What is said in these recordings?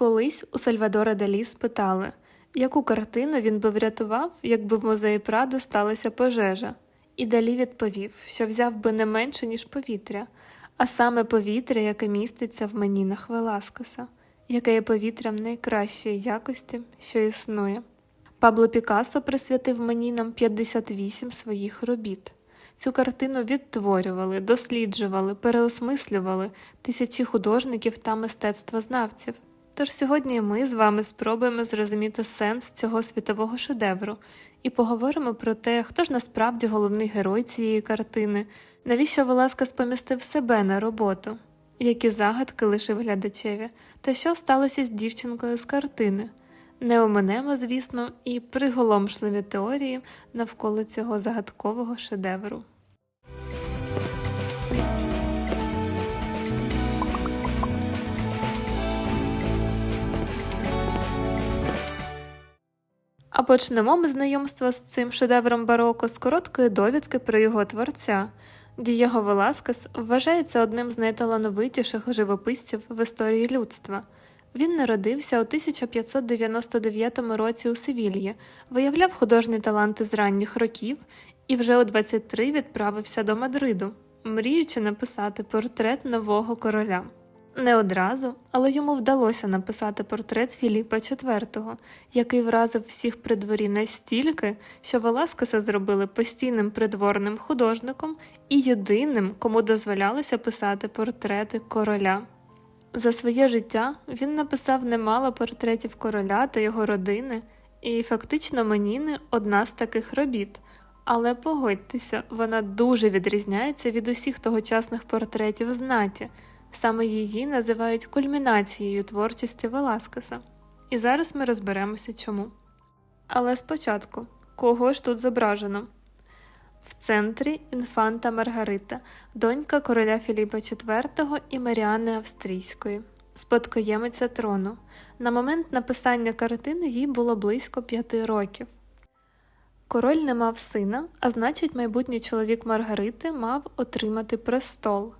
Колись у Сальвадора Далі спитали, яку картину він би врятував, якби в музеї Прада сталася пожежа. І Далі відповів, що взяв би не менше, ніж повітря, а саме повітря, яке міститься в манінах Веласкеса, яке є повітрям найкращої якості, що існує. Пабло Пікассо присвятив манінам 58 своїх робіт. Цю картину відтворювали, досліджували, переосмислювали тисячі художників та мистецтвознавців. Тож сьогодні ми з вами спробуємо зрозуміти сенс цього світового шедевру і поговоримо про те, хто ж насправді головний герой цієї картини, навіщо Веласкес помістив себе на роботу, які загадки лишив глядачеві, та що сталося з дівчинкою з картини. Не оминемо, звісно, і приголомшливі теорії навколо цього загадкового шедевру. Почнемо ми знайомство з цим шедевром бароко з короткої довідки про його творця. Дієго Веласкес вважається одним з найталановитіших живописців в історії людства. Він народився у 1599 році у Севільї, виявляв художні таланти з ранніх років і вже у 23 відправився до Мадриду, мріючи написати портрет нового короля. Не одразу, але йому вдалося написати портрет Філіпа IV, який вразив всіх при дворі настільки, що Веласкеса зробили постійним придворним художником і єдиним, кому дозволялося писати портрети короля. За своє життя він написав немало портретів короля та його родини, і фактично Меніни одна з таких робіт. Але погодьтеся, вона дуже відрізняється від усіх тогочасних портретів знаті. Саме її називають кульмінацією творчості Веласкеса. І зараз ми розберемося чому. Але спочатку, кого ж тут зображено? В центрі інфанта Маргарита, донька короля Філіпа IV і Маріани Австрійської, спадкоємиця трону. На момент написання картини їй було близько п'яти років. Король не мав сина, а значить, майбутній чоловік Маргарити мав отримати престол.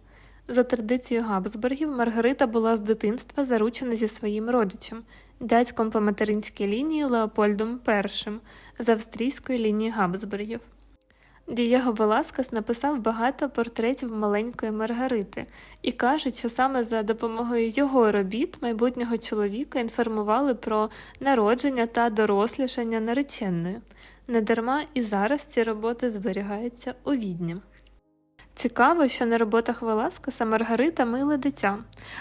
За традицією Габсбургів, Маргарита була з дитинства заручена зі своїм родичем, дядьком по материнській лінії Леопольдом І з австрійської лінії Габсбургів. Дієго Веласкес написав багато портретів маленької Маргарити і кажуть, що саме за допомогою його робіт майбутнього чоловіка інформували про народження та дорослішання нареченої. Недарма і зараз ці роботи зберігаються у відні. Цікаво, що на роботах Веласкеса Маргарита миле дитя,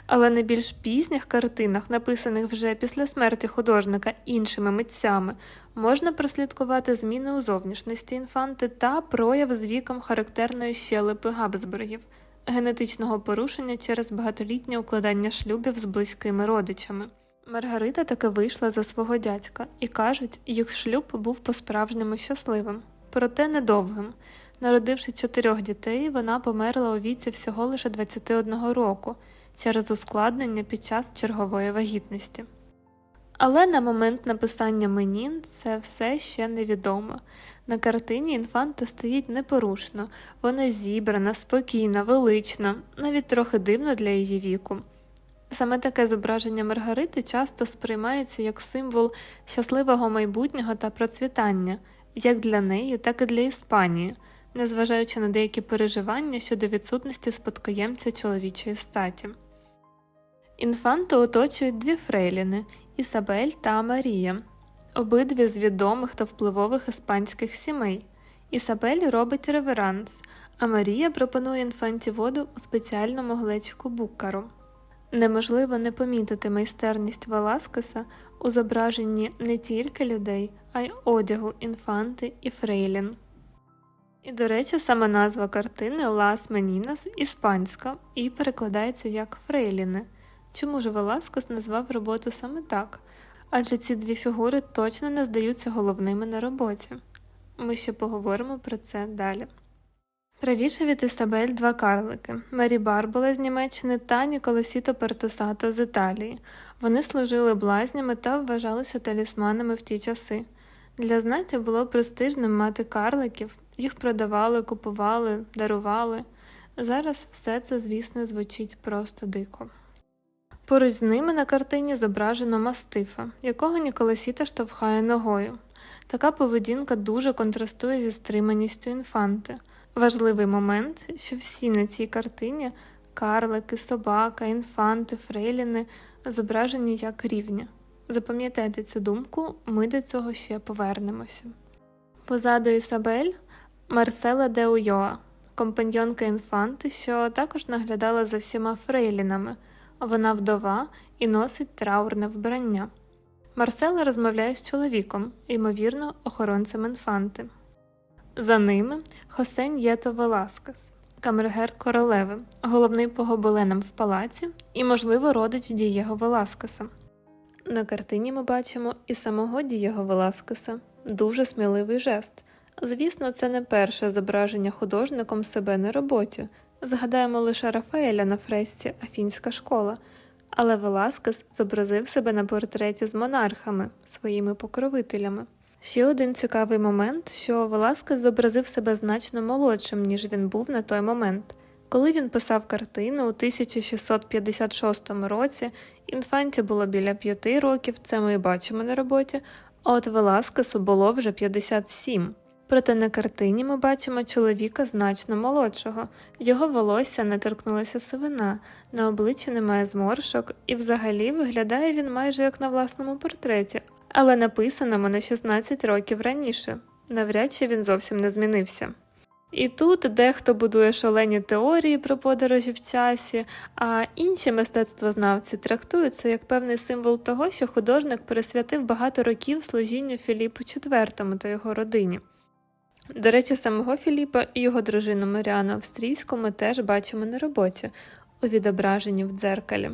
але на більш пізніх картинах, написаних вже після смерті художника іншими митцями, можна прослідкувати зміни у зовнішності інфанти та прояв з віком характерної щелепи Габсбургів, генетичного порушення через багатолітнє укладання шлюбів з близькими родичами. Маргарита таки вийшла за свого дядька, і кажуть, їх шлюб був по-справжньому щасливим, проте недовгим. Народивши чотирьох дітей, вона померла у віці всього лише 21 року через ускладнення під час чергової вагітності. Але на момент написання Менін це все ще невідомо. На картині інфанта стоїть непорушно, вона зібрана, спокійна, велична, навіть трохи дивно для її віку. Саме таке зображення Маргарити часто сприймається як символ щасливого майбутнього та процвітання, як для неї, так і для Іспанії незважаючи на деякі переживання щодо відсутності спадкоємця чоловічої статі. Інфанту оточують дві фрейліни Ісабель та Марія, обидві з відомих та впливових іспанських сімей. Ісабель робить реверанс, а Марія пропонує інфанті воду у спеціальному глечику буккару. Неможливо не помітити майстерність Веласкеса у зображенні не тільки людей, а й одягу інфанти і фрейлін. І, до речі, саме назва картини Лас Менінас іспанська і перекладається як Фрейліни. Чому ж Веласкес назвав роботу саме так? Адже ці дві фігури точно не здаються головними на роботі. Ми ще поговоримо про це далі. Правіше від Істабель два карлики Мері Барбола з Німеччини та Ніколесіто Пертусато з Італії. Вони служили блазнями та вважалися талісманами в ті часи. Для знаті було престижним мати карликів, їх продавали, купували, дарували. Зараз все це, звісно, звучить просто дико. Поруч з ними на картині зображено мастифа, якого Ніколасіта штовхає ногою. Така поведінка дуже контрастує зі стриманістю інфанти. Важливий момент, що всі на цій картині карлики, собака, інфанти, фрейліни зображені як рівні. Запам'ятайте цю думку, ми до цього ще повернемося. Позаду Ісабель Марсела де Уйоа, компаньонка інфанти, що також наглядала за всіма фрейлінами. Вона вдова і носить траурне вбрання. Марсела розмовляє з чоловіком, ймовірно, охоронцем інфанти. За ними Хосень Єто Веласкес, камергер королеви, головний по гобеленам в палаці і, можливо, родич Дієго Веласкеса. На картині ми бачимо і самого Дієго Веласкеса дуже сміливий жест. Звісно, це не перше зображення художником себе на роботі. Згадаємо лише Рафаеля на фресці Афінська школа, але Веласкес зобразив себе на портреті з монархами, своїми покровителями. Ще один цікавий момент, що Веласкес зобразив себе значно молодшим, ніж він був на той момент. Коли він писав картину у 1656 році, інфанті було біля 5 років, це ми і бачимо на роботі, а от Веласкесу було вже 57. Проте на картині ми бачимо чоловіка значно молодшого, його волосся не торкнулася сивина, на обличчі немає зморшок, і взагалі виглядає він майже як на власному портреті, але написаному на 16 років раніше. Навряд чи він зовсім не змінився. І тут дехто будує шалені теорії про подорожі в часі, а інші мистецтвознавці трактують це як певний символ того, що художник присвятив багато років служінню Філіпу IV та його родині. До речі, самого Філіпа і його дружину Маріану Австрійську ми теж бачимо на роботі у відображенні в дзеркалі.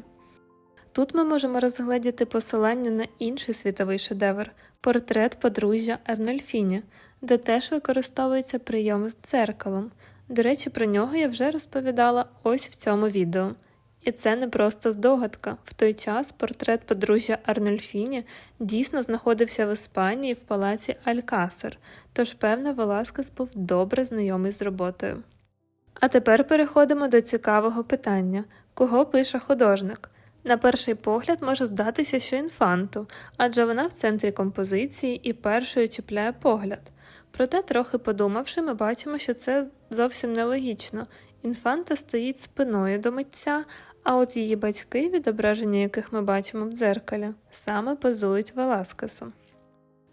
Тут ми можемо розгледіти посилання на інший світовий шедевр портрет подружжя Арнольфіні, де теж використовується прийом з дзеркалом. До речі, про нього я вже розповідала ось в цьому відео. І це не просто здогадка. В той час портрет подружжя Арнольфіні дійсно знаходився в Іспанії в палаці Алькасер, тож, певно, Веласкес був добре знайомий з роботою. А тепер переходимо до цікавого питання кого пише художник? На перший погляд може здатися, що інфанту, адже вона в центрі композиції і першою чіпляє погляд. Проте, трохи подумавши, ми бачимо, що це зовсім нелогічно. Інфанта стоїть спиною до митця, а от її батьки, відображення яких ми бачимо в дзеркалі, саме позують Веласкесу.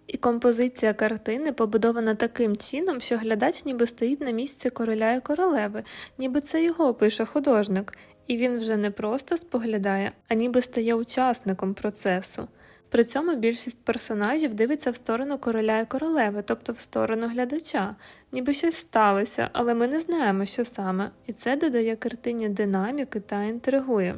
І композиція картини побудована таким чином, що глядач ніби стоїть на місці короля і королеви, ніби це його пише художник, і він вже не просто споглядає, а ніби стає учасником процесу. При цьому більшість персонажів дивиться в сторону короля і королеви, тобто в сторону глядача, ніби щось сталося, але ми не знаємо, що саме, і це додає картині динаміки та інтригує.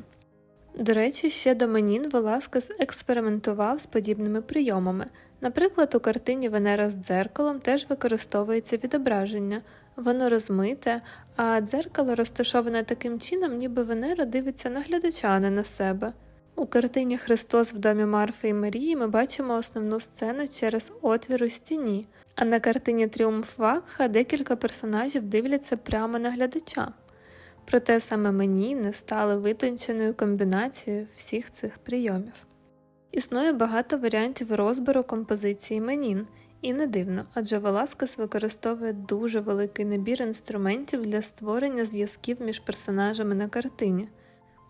До речі, ще до Менін Веласкес експериментував з подібними прийомами. Наприклад, у картині Венера з дзеркалом теж використовується відображення, воно розмите, а дзеркало розташоване таким чином, ніби Венера дивиться на глядача, а не на себе. У картині Христос в домі Марфи і Марії ми бачимо основну сцену через отвір у стіні, а на картині Тріумф Вакха декілька персонажів дивляться прямо на глядача. Проте саме мені не стали витонченою комбінацією всіх цих прийомів. Існує багато варіантів розбору композиції Менін, і не дивно, адже Веласкес використовує дуже великий набір інструментів для створення зв'язків між персонажами на картині.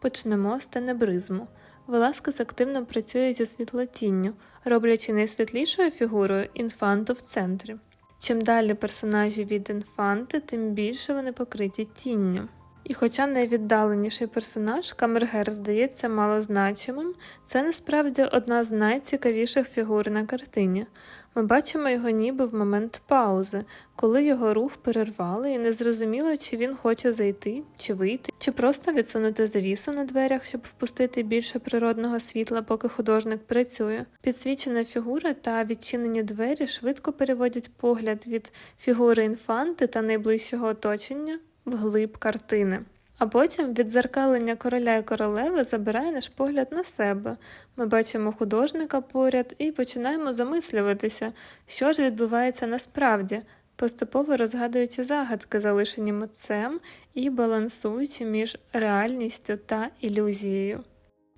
Почнемо з тенебризму. Веласкес активно працює зі світлотінню, роблячи найсвітлішою фігурою інфанту в центрі. Чим далі персонажі від інфанти, тим більше вони покриті тінню. І хоча найвіддаленіший персонаж Камергер здається малозначимим, це насправді одна з найцікавіших фігур на картині. Ми бачимо його ніби в момент паузи, коли його рух перервали, і незрозуміло, чи він хоче зайти, чи вийти, чи просто відсунути завісу на дверях, щоб впустити більше природного світла, поки художник працює. Підсвічена фігура та відчинені двері швидко переводять погляд від фігури інфанти та найближчого оточення вглиб картини. А потім відзеркалення короля і королеви забирає наш погляд на себе. Ми бачимо художника поряд і починаємо замислюватися, що ж відбувається насправді, поступово розгадуючи загадки, залишені митцем і балансуючи між реальністю та ілюзією.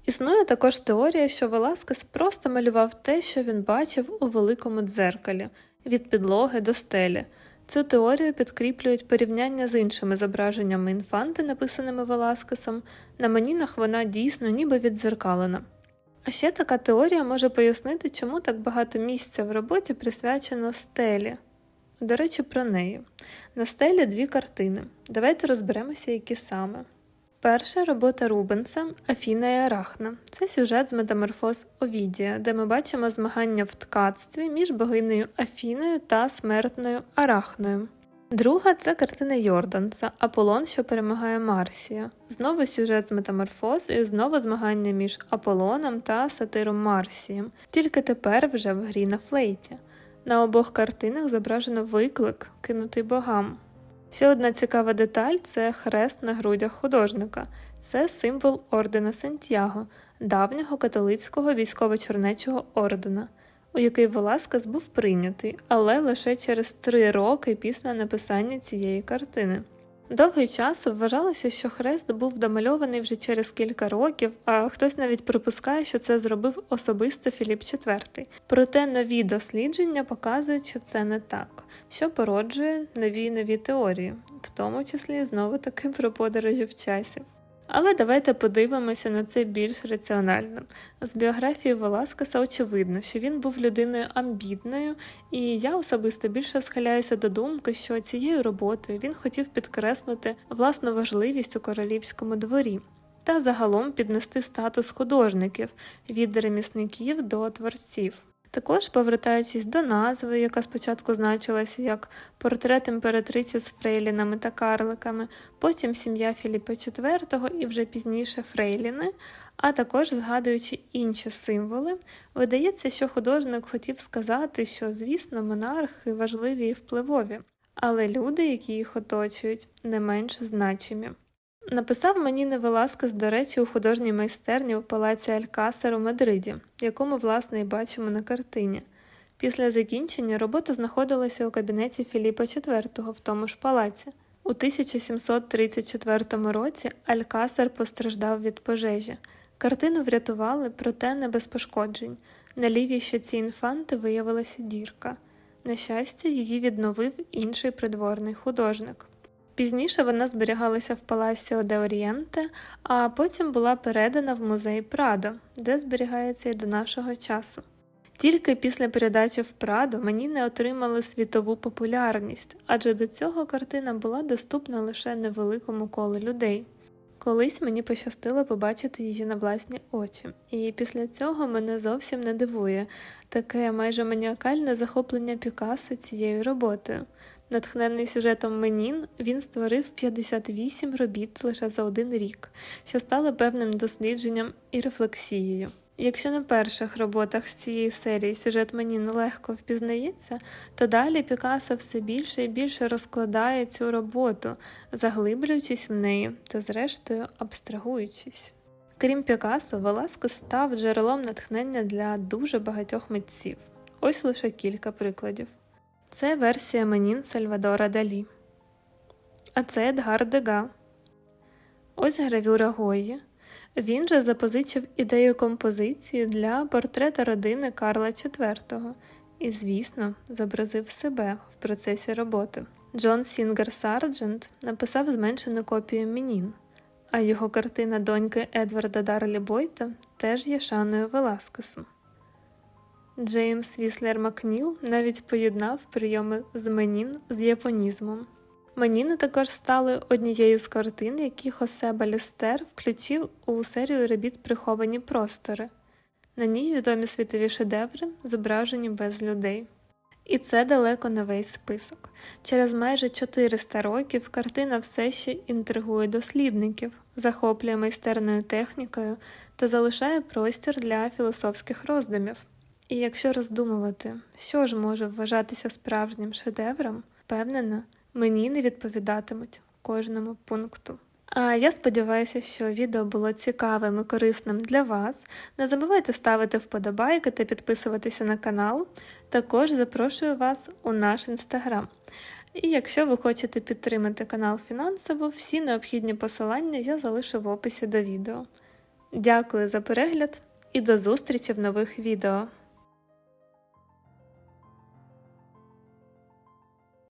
Існує також теорія, що Веласкес просто малював те, що він бачив у великому дзеркалі від підлоги до стелі. Цю теорію підкріплюють порівняння з іншими зображеннями інфанти, написаними Веласкесом. На манінах вона дійсно ніби віддзеркалена. А ще така теорія може пояснити, чому так багато місця в роботі присвячено стелі. До речі, про неї. На стелі дві картини. Давайте розберемося, які саме. Перша робота Рубенса Афіна і Арахна. Це сюжет з метаморфоз Овідія, де ми бачимо змагання в ткацтві між богинею Афіною та смертною Арахною. Друга це картина Йорданса Аполлон, що перемагає Марсія. Знову сюжет з метаморфоз і знову змагання між Аполлоном та сатиром Марсієм, тільки тепер вже в грі на флейті. На обох картинах зображено виклик, кинутий богам. Ще одна цікава деталь це хрест на грудях художника. Це символ ордена Сантьяго, давнього католицького військово-чорнечого ордена, у який Веласкес був прийнятий, але лише через три роки після написання цієї картини. Довгий час вважалося, що хрест був домальований вже через кілька років, а хтось навіть припускає, що це зробив особисто Філіп IV. Проте нові дослідження показують, що це не так, що породжує нові нові теорії, в тому числі знову таки про подорожі в часі. Але давайте подивимося на це більш раціонально. З біографії Веласкеса очевидно, що він був людиною амбітною, і я особисто більше схиляюся до думки, що цією роботою він хотів підкреслити власну важливість у королівському дворі та загалом піднести статус художників від ремісників до творців. Також, повертаючись до назви, яка спочатку значилася як портрет імператриці з фрейлінами та карликами, потім сім'я Філіпа IV і вже пізніше Фрейліни, а також згадуючи інші символи, видається, що художник хотів сказати, що, звісно, монархи важливі і впливові, але люди, які їх оточують, не менш значимі. Написав мені Невеласкес, до речі, у художній майстерні в палаці Алькасар у Мадриді, яку ми, власне, і бачимо на картині. Після закінчення робота знаходилася у кабінеті Філіпа IV в тому ж палаці. У 1734 році Алькасар постраждав від пожежі. Картину врятували, проте не без пошкоджень. На лівій щоці інфанти виявилася дірка. На щастя, її відновив інший придворний художник. Пізніше вона зберігалася в Паласіо де Орієнте, а потім була передана в музей Прадо, де зберігається і до нашого часу. Тільки після передачі в Прадо мені не отримали світову популярність, адже до цього картина була доступна лише невеликому колу людей. Колись мені пощастило побачити її на власні очі, і після цього мене зовсім не дивує таке майже маніакальне захоплення Пікассо цією роботою. Натхнений сюжетом Менін, він створив 58 робіт лише за один рік, що стало певним дослідженням і рефлексією. Якщо на перших роботах з цієї серії сюжет Менін легко впізнається, то далі Пікассо все більше і більше розкладає цю роботу, заглиблюючись в неї та, зрештою, абстрагуючись. Крім Пікассо, Веласкес став джерелом натхнення для дуже багатьох митців. Ось лише кілька прикладів. Це версія Менін Сальвадора Далі. А це Едгар Дега. Ось гравюра Гої. Він же запозичив ідею композиції для портрета родини Карла IV і, звісно, зобразив себе в процесі роботи. Джон Сінгер Сарджент написав зменшену копію Менін, а його картина доньки Едварда Дарлі Бойта теж є шаною Веласкесу. Джеймс Віслер Макніл навіть поєднав прийоми з Менін з японізмом. Меніни також стали однією з картин, які Хосе Балістер включив у серію робіт Приховані простори. На ній відомі світові шедеври, зображені без людей. І це далеко не весь список. Через майже 400 років картина все ще інтригує дослідників, захоплює майстерною технікою та залишає простір для філософських роздумів. І якщо роздумувати, що ж може вважатися справжнім шедевром, впевнена, мені не відповідатимуть кожному пункту. А я сподіваюся, що відео було цікавим і корисним для вас. Не забувайте ставити вподобайки та підписуватися на канал. Також запрошую вас у наш інстаграм. І якщо ви хочете підтримати канал фінансово, всі необхідні посилання я залишу в описі до відео. Дякую за перегляд і до зустрічі в нових відео!